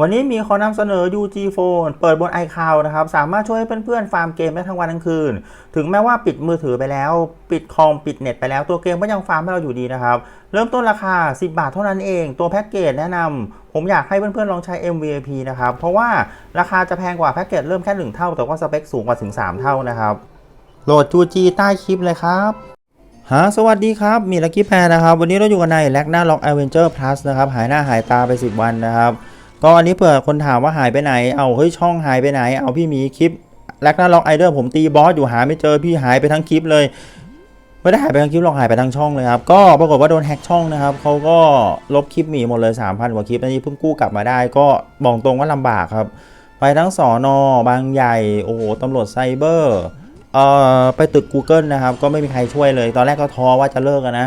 วันนี้มีขอนำเสนอ UG Phone เปิดบน iCloud นะครับ สามารถช่วยให้เพื่อนๆ ฟาร์มเกมได้ทั้งวันทั้งคืน ถึงแม้ว่าปิดมือถือไปแล้ว ปิดคอม ปิดเน็ตไปแล้วตัวเกมก็ยังฟาร์มให้เราอยู่ดีนะครับ เริ่มต้นราคา 10 บาทเท่านั้นเอง ตัวแพ็กเกจแนะนำผมอยากให้เพื่อนๆ ลองใช้ MVP นะครับ เพราะว่าราคาจะแพงกว่าแพ็กเกจเริ่มแค่ 1 เท่า แต่ว่าสเปคสูงกว่าถึง 3 เท่านะครับโหลด UG ใต้คลิปเลยครับฮะสวัสดีครับ มีลักกี้แพรนะครับ วันนี้เราอยู่กันในแลกหน้าล็อก Avenger Plus นะครับหายหน้าหายตาไป 10 วันนะครับ ก็อันนี้เผื่อคนถามว่าหายไปไหน เอาเฮ้ยช่องหายไปไหน เอาพี่มีคลิปแลกหน้าล็อกไอเดอร์ผมตีบอสอยู่หาไม่เจอพี่หายไปทั้งคลิปเลยไม่ได้หายไปทั้งคลิปหรอกหายไปทั้งช่องเลยครับ ก็ปรากฏว่าโดนแฮ็กช่องนะครับเขาก็ลบคลิปหมีหมดเลย 3,000 กว่าคลิปอันนี้เพิ่งกู้กลับมาได้ ก็บอกตรงว่าลำบากครับ ไปทั้งสอนอบางใหญ่ โอ้โหตำรวจไซเบอร์เอ่อไปตึก Google นะครับ ก็ไม่มีใครช่วยเลย ตอนแรกก็ท้อว่าจะเลิกนะ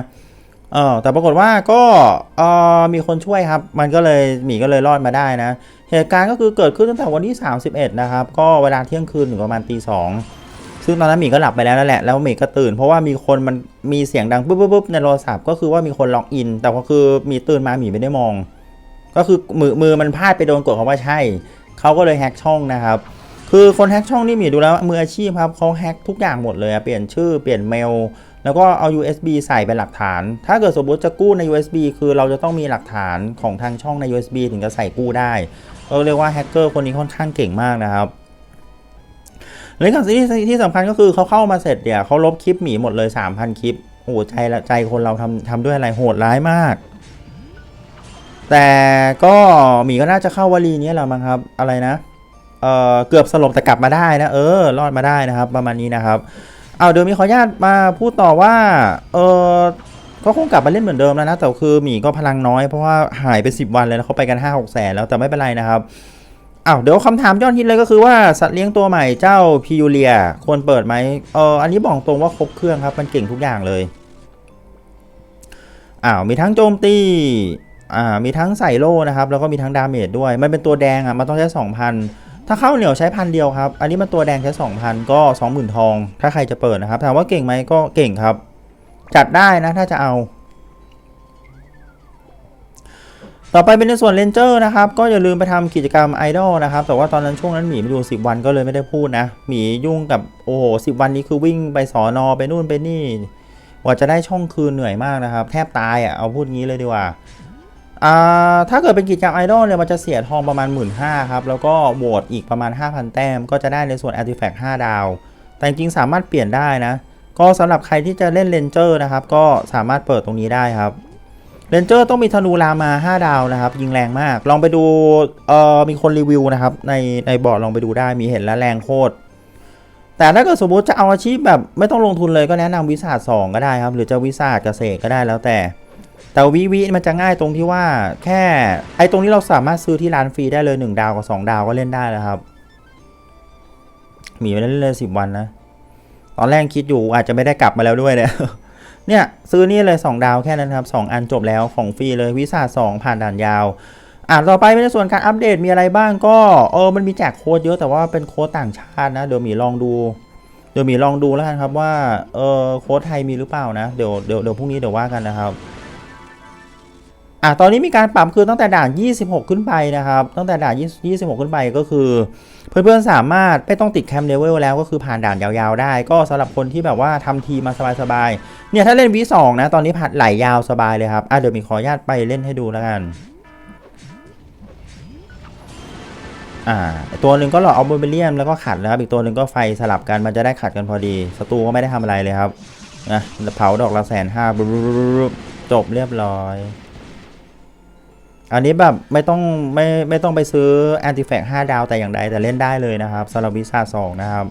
เออแต่ปรากฏว่าก็เออมีคนช่วยครับ มันก็เลยหมีก็เลยรอดมาได้นะ เหตุการณ์ก็คือเกิดขึ้นตั้งแต่วันที่ 31 นะครับ ก็เวลาเที่ยงคืนถึงประมาณตีสองซึ่งตอนนั้นหมีก็หลับไปแล้วนั่นแหละ แล้วหมีก็ตื่น เพราะว่ามีคนมันมีเสียงดังปุ๊บปุ๊บปุ๊บในโทรศัพท์ก็คือว่ามีคนล็อกอิน แต่ก็คือหมีตื่นมาหมีไม่ได้มอง ก็คือมือมือมันพลาดไปโดนกดคำว่าใช่ เขาก็เลยแฮกช่องนะครับ คือคนแฮกช่องนี่หมีดูแล้วมืออาชีพครับเขาแฮกทุกอย่างหมดเลยเปลี่ยนชื่อเปลี่ยนเมล แล้วก็เอา USB ใส่เป็นหลักฐาน ถ้าเกิดสมมติจะกู้ใน USB คือเราจะต้องมีหลักฐานของทางช่องใน USB ถึงจะใส่กู้ได้ก็เรียกว่าแฮกเกอร์คนนี้ค่อนข้างเก่งมากนะครับและอย่งที่ที่สำคัญก็คือเขาเข้ามาเสร็จเนี่ยวเขาลบคลิปหมีหมดเลย 3,000 คลิปโอ้โหใจละใจคนเราทำทำด้วยอะไรโหดร้ายมาก แต่ก็หมีก็น่าจะเข้าวลีนี้แหละมั้งครับอะไรนะเออเกือบสลบแต่กลับมาได้นะเออรอดมาได้นะครับ ประมาณนี้นะครับ เอาเดี๋ยวมีขออนุญาตมาพูดต่อว่า เออก็คงกลับมาเล่นเหมือนเดิมแล้วนะ แต่คือหมีก็พลังน้อยเพราะว่าหายไป 10 วันเลยแล้วเขาไปกัน 5 6แสนแล้วแต่ไม่เป็นไรนะครับอ้าวเดี๋ยวคำถามยอดฮิตเลยก็คือว่าสัตว์เลี้ยงตัวใหม่เจ้าพิยูเลียควรเปิดไหมเอออันนี้บอกตรงว่าครบเครื่องครับ มันเก่งทุกอย่างเลยอ้าวมีทั้งโจมตีอ่ามีทั้งใส่โล่นะครับ แล้วก็มีทั้งดาเมจด้วย มันเป็นตัวแดงอะมันต้องใช้2,000 ถ้าเข้าเหนียวใช้พันเดียวครับ อันนี้มันตัวแดงใช้2,000ก็20,000ทอง ถ้าใครจะเปิดนะครับ ถามว่าเก่งไหมก็เก่งครับ จัดได้นะถ้าจะเอา ต่อไปเป็นในส่วนเลนเจอร์นะครับ ก็อย่าลืมไปทำกิจกรรมไอดอลนะครับ แต่ว่าตอนนั้นช่วงนั้นหมีมาอยู่ 10 วันก็เลยไม่ได้พูดนะ หมียุ่งกับโอ้โห10วันนี้คือวิ่งไปสอนอไปนู่นไปนี่กว่าจะได้ช่องคืนเหนื่อยมากนะครับ แทบตายอะเอาพูดงี้เลยดีกว่า ถ้าเกิดเป็นกิจกรรมไอดอลเนี่ยมันจะเสียทองประมาณ 1 5ื่นครับ แล้วก็โหวตอีกประมาณ 5,000 แต้ม ก็จะได้ในส่วน Artifact 5 ดาว แต่จริงสามารถเปลี่ยนได้นะ ก็สำหรับใครที่จะเล่นเลนเจอร์นะครับ ก็สามารถเปิดตรงนี้ได้ครับเลนเจอร์ต้องมีธนูรามา 5 ดาวนะครับ ยิงแรงมาก ลองไปดูเอ่อมีคนรีวิวนะครับ ในในบอร์ดลองไปดูได้มีเห็นแล้วแรงโคตรแต่ถ้าเกิดสมมติจะเอาอาชีพแบบไม่ต้องลงทุนเลยก็แนะนำวิสาส2ก็ได้ครับ หรือจะวิสาสเกษตรก็ได้แล้วแต่ แต่วิวิมันจะง่ายตรงที่ว่าแค่ไอ้ตรงนี้เราสามารถซื้อที่ร้านฟรีได้เลย 1 ดาวกับ 2 ดาวก็เล่นได้แล้วครับ มีไปเล่นเลยสิบวันนะ ตอนแรกคิดอยู่อาจจะไม่ได้กลับมาแล้วด้วยเนี่ยเนี่ยซื้อนี่เลย 2 ดาวแค่นั้นครับ 2 อันจบแล้วของฟรีเลยวิสาส2ผ่านด่านยาวอ่าต่อไปเป็นในส่วนการอัปเดตมีอะไรบ้างก็เออมันมีแจกโค้ดเยอะแต่ว่าเป็นโค้ดต่างชาตินะ เดี๋ยวหมีลองดู เดี๋ยวหมีลองดูแล้วกันครับว่าเออโค้ดไทยมีหรือเปล่านะเดี๋ยวเดี๋ยวเดี๋ยวพรุ่งนี้เดี๋ยวว่ากันนะครับ อะตอนนี้มีการปรับคือตั้งแต่ด่าน 26 ขึ้นไปนะครับ ตั้งแต่ด่าน 26 ขึ้นไปก็คือ เพื่อนๆสามารถไม่ต้องติดแคมเลเวลแล้วก็คือผ่านด่านยาวๆได้ ก็สำหรับคนที่แบบว่าทำทีมาสบายๆเนี่ยถ้าเล่น V2 นะ ตอนนี้ผัดไหลยาวสบายเลยครับอะเดี๋ยวมีขออนุญาตไปเล่นให้ดูแล้วกันอ่าตัวหนึ่งก็หล่อเอาโบเบเลียมแล้วก็ขัดนะครับอีกตัวหนึ่งก็ไฟสลับกันมันจะได้ขัดกันพอดีศัตรูก็ไม่ได้ทำอะไรเลยครับนะเผาดอกละแสนห้าจบเรียบร้อย อันนี้แบบไม่ต้องไม่ไม่ต้องไปซื้อ Artifact 5ดาวแต่อย่างใดแต่เล่นได้เลยนะครับสำหรับวิซ่าสองนะครับ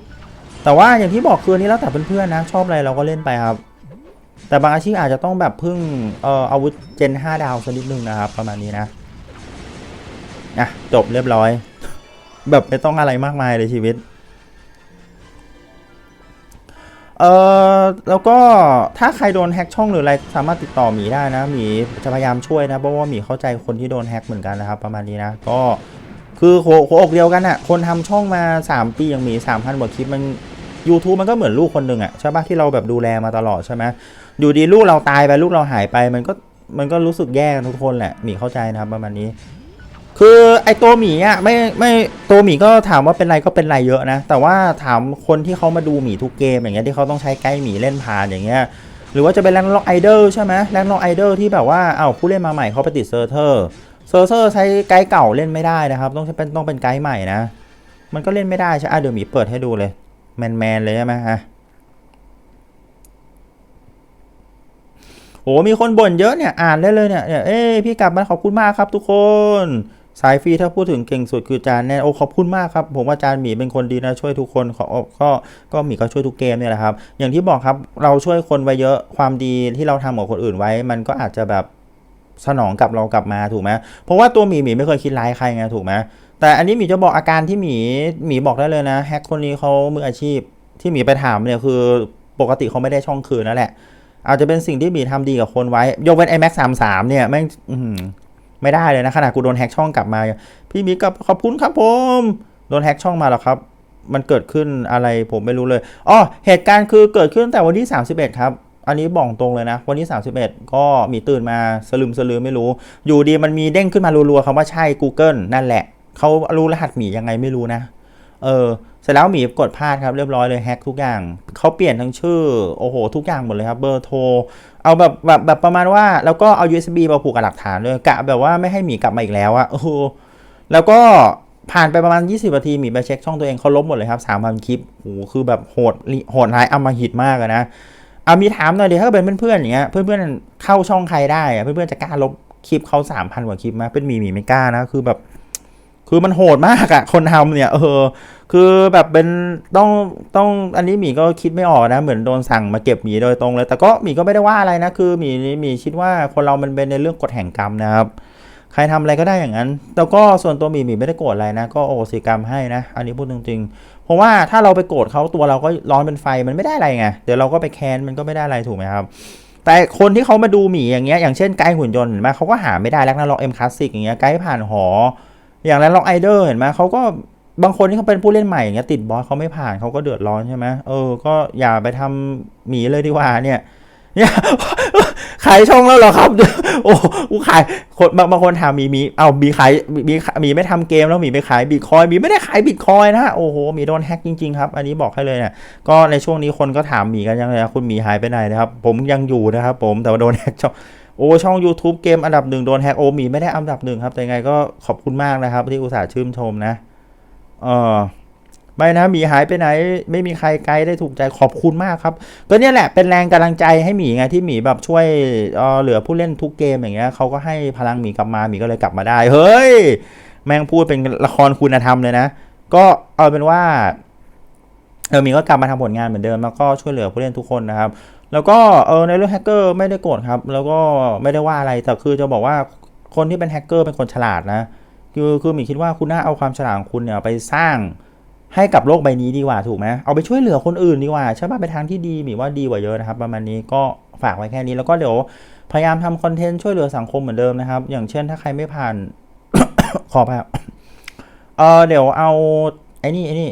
แต่ว่าอย่างที่บอกคือนี้แล้วแต่เพื่อนๆนะ ชอบอะไรเราก็เล่นไปครับ แต่บางอาชีพอาจจะต้องแบบพึ่งเอ่ออาวุธเจน5ดาวสักนิดนึงนะครับ ประมาณนี้นะนะจบเรียบร้อย แบบไม่ต้องอะไรมากมายเลยชีวิต เออแล้วก็ถ้าใครโดนแฮ็กช่องหรืออะไรสามารถติดต่อหมีได้นะหมีจะพยายามช่วยนะเพราะว่าหมีเข้าใจคนที่โดนแฮ็กเหมือนกันนะครับ ประมาณนี้นะก็คือหัวหัวอกเดียวกันอะคนทำช่องมา 3 ปียังมี3,000กว่าคลิปมัน YouTube มันก็เหมือนลูกคนหนึ่งอะใช่ปะที่เราแบบดูแลมาตลอดใช่ไหมอยู่ดีลูกเราตายไปลูกเราหายไปมันก็มันก็รู้สึกแย่ทุกคนแหละหมีเข้าใจนะครับประมาณนี้ คือไอตัวหมีอะไม่ไม่ตัวหมีก็ถามว่าเป็นไรก็เป็นไรเยอะนะ แต่ว่าถามคนที่เขามาดูหมีทุกเกมอย่างเงี้ยที่เขาต้องใช้ไกด์หมีเล่นผ่านอย่างเงี้ยหรือว่าจะเป็นแรงล็อกไอดอลใช่ไหมแรงล็อกไอดอลที่แบบว่าเอ้าผู้เล่นมาใหม่เขาไปติดเซอร์เทอร์เซอร์เทอร์ใช้ไกด์เก่าเล่นไม่ได้นะครับ ต้องใช้เป็นต้องเป็นไกด์ใหม่นะ มันก็เล่นไม่ได้ใช่อะเดี๋ยวหมีเปิดให้ดูเลย แมนแมนเลยใช่ไหมฮะโอ้มีคนบ่นเยอะเนี่ยอ่านได้เลยเนี่ยเอ้พี่กลับมาขอบคุณมากครับทุกคน สายฟรีถ้าพูดถึงเก่งสุดคือจานแน่โอ้ขอบคุณมากครับผมว่าจานหมีเป็นคนดีนะช่วยทุกคนขอก็ก็หมีก็ช่วยทุกเกมเนี่ยแหละครับ อย่างที่บอกครับเราช่วยคนไว้เยอะความดีที่เราทำกับคนอื่นไว้ มันก็อาจจะแบบสนองกับเรากลับมาถูกไหมเพราะว่าตัวหมีหมีไม่เคยคิดร้ายใครไงถูกไหมแต่อันนี้หมีจะบอกอาการที่หมีหมีบอกได้เลยนะแฮกคนนี้เขามืออาชีพที่หมีไปถามเนี่ยคือปกติเขาไม่ได้ช่องคืนนั่นแหละอาจจะเป็นสิ่งที่หมีทำดีกับคนไว้ ยกเว้นไอแม็กสามสามเนี่ยแม่ง ไม่ได้เลยนะขนาดกูโดนแฮกช่องกลับมา พี่มิกับขอบคุณครับผมโดนแฮกช่องมาแล้วครับ มันเกิดขึ้นอะไรผมไม่รู้เลยอ๋อเหตุการณ์คือเกิดขึ้นตั้งแต่วันที่ 31 ครับ อันนี้บอกตรงเลยนะ วันที่ 31 ก็มีตื่นมาสลืมสลือไม่รู้ อยู่ดีมันมีเด้งขึ้นมารัวๆคำว่าใช่ Google นั่นแหละเขารู้รหัสหมียังไงไม่รู้นะ เออเสร็จแล้วหมีกดพลาดครับเรียบร้อยเลยแฮกทุกอย่างเขาเปลี่ยนทั้งชื่อโอ้โหทุกอย่างหมดเลยครับเบอร์โทรเอาแบบแบบแบบประมาณว่าแล้วก็เอา USB มาผูกกับหลักฐานด้วยกะแบบว่าไม่ให้หมีกลับมาอีกแล้วอะโอ้โหแล้วก็ผ่านไปประมาณ 20นาทีหมีไปเช็คช่องตัวเองเขาลบหมดเลยครับ3,000คลิปโอ้โหคือแบบโหดโหดร้ายอำมหิตมากนะเอามีถามหน่อยเดี๋ยวถ้าเป็นเพื่อนๆอย่างเงี้ยเพื่อนๆเข้าช่องใครได้อะเพื่อนๆจะกล้าลบคลิปเขา3,000กว่าคลิปไหมเป็นหมีหมีไม่กล้านะคือแบบ คือมันโหดมากอะคนทำเนี่ยเออ คือแบบเป็นต้องต้องอันนี้หมีก็คิดไม่ออกนะ เหมือนโดนสั่งมาเก็บหมีโดยตรงเลย แต่ก็หมีก็ไม่ได้ว่าอะไรนะ คือหมีหมีคิดว่าคนเรามันเป็นในเรื่องกฎแห่งกรรมนะครับ ใครทำอะไรก็ได้อย่างนั้น แล้วก็ส่วนตัวหมีหมีไม่ได้โกรธอะไรนะ ก็โอโหสิกรรมให้นะ อันนี้พูดจริงๆ เพราะว่าถ้าเราไปโกรธเขาตัวเราก็ร้อนเป็นไฟมันไม่ได้อะไรไง เดี๋ยวเราก็ไปแค้นมันก็ไม่ได้อะไรถูกไหมครับแต่คนที่เขามาดูหมีอย่างเงี้ยอย่างเช่นไกด์หุ่นยนต์เห็นไหมเขาก็หาไม่ได้แล้วนะล็อกเอ็มคลาสสิกอย่างเงี้ยไกด์ผ่านหอ อย่างนั้นล็อกไอเดอร์เห็นไหมเขาก็ บางคนที่เขาเป็นผู้เล่นใหม่อย่างเงี้ยติดบอสเขาไม่ผ่านเขาก็เดือดร้อนใช่ไหมเออ ก็อย่าไปทำหมีเลยดีกว่าเนี่ย เนี่ยขายช่องแล้วเหรอครับ โอ้กูขายคนบางบางคนถามมีมี เอามีขายมีมีไม่ทำเกมแล้วมีไปขายบิตคอยมีไม่ได้ขายบิตคอยนะโอ้โหมีโดนแฮกจริงๆครับ อันนี้บอกให้เลยเนี่ยก็ในช่วงนี้คนก็ถามมีกันยังไงคุณมีหายไปไหนนะครับ ผมยังอยู่นะครับผมแต่ว่าโดนแฮกช่องโอ้ช่อง YouTube เกมอันดับหนึ่งโดนแฮกโอหมีไม่ได้อันดับหนึ่งครับแต่ไงก็ขอบคุณมากนะครับที่อุตส่าห์ชื่นชมนะ เออไม่นะหมีหายไปไหน ไม่มีใครไกด์ได้ถูกใจขอบคุณมากครับ ก็เนี่ยแหละเป็นแรงกำลังใจให้หมีไงที่หมีแบบช่วยเออเหลือผู้เล่นทุกเกมอย่างเงี้ยเขาก็ให้พลังหมีกลับมาหมีก็เลยกลับมาได้ เฮ้ย แม่งพูดเป็นละครคุณธรรมเลยนะ ก็เอาเป็นว่าเออหมีก็กลับมาทำผลงานเหมือนเดิมแล้วก็ช่วยเหลือผู้เล่นทุกคนนะครับ แล้วก็เออในเรื่องแฮกเกอร์ไม่ได้โกรธครับ แล้วก็ไม่ได้ว่าอะไรแต่คือจะบอกว่าคนที่เป็นแฮกเกอร์เป็นคนฉลาดนะ คือคือหมีคิดว่าคุณน่าเอาความฉลาดของคุณเนี่ยไปสร้างให้กับโลกใบนี้ดีกว่าถูกไหมเอาไปช่วยเหลือคนอื่นดีกว่าใช่ป่ะไปทางที่ดีหมีว่าดีกว่าเยอะนะครับ ประมาณนี้ก็ฝากไว้แค่นี้แล้วก็เดี๋ยวพยายามทำคอนเทนต์ช่วยเหลือสังคมเหมือนเดิมนะครับ อย่างเช่นถ้าใครไม่ผ่าน ขอไปครับเออเดี๋ยวเอาไอ้นี่ไอ้นี่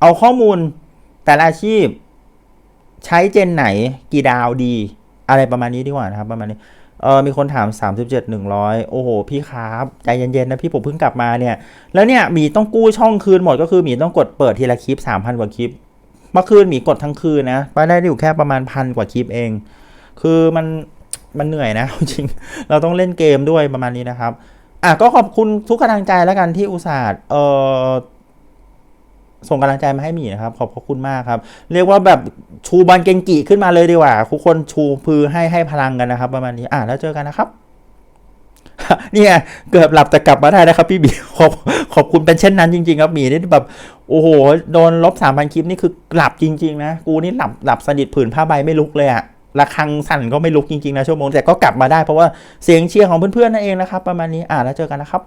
เอาข้อมูลแต่ละอาชีพ ใช้เจนไหนกี่ดาวดี อะไรประมาณนี้ดีกว่านะครับ ประมาณนี้ เออมีคนถาม 37 100 โอ้โห พี่ครับ ใจเย็นๆ นะพี่ผมเพิ่งกลับมาเนี่ย แล้วเนี่ยหมีต้องกู้ช่องคืนหมดก็คือหมีต้องกดเปิดทีละคลิป 3,000 กว่าคลิป เมื่อคืนหมีกดทั้งคืนนะไปได้อยู่แค่ประมาณพันกว่าคลิปเอง คือมันมันเหนื่อยนะจริง เราต้องเล่นเกมด้วยประมาณนี้นะครับ อะก็ขอบคุณทุกกำลังใจแล้วกันที่อุตส่าห์เออ ส่งกำลังใจมาให้หมีนะครับ ขอบพระคุณมากครับ เรียกว่าแบบชูบอลเกงกีขึ้นมาเลยดีกว่าทุกคนชูพือให้ให้พลังกันนะครับ ประมาณนี้อะแล้วเจอกันนะครับเนี่ยเกือบหลับแต่กลับมาได้นะครับ พี่บีขอบขอบคุณเป็นเช่นนั้นจริง ๆ ครับหมีนี่แบบโอ้โหโดนลบสามพันคลิปนี่คือหลับจริง ๆ นะ กูนี่หลับหลับสนิทผืนผ้าใบไม่ลุกเลยอะระฆังสั่นก็ไม่ลุกจริง ๆ นะชั่วโมงแต่ก็กลับมาได้เพราะว่าเสียงเชียร์ของเพื่อนๆนั่นเองนะครับ ประมาณนี้อะแล้วเจอกันนะครับ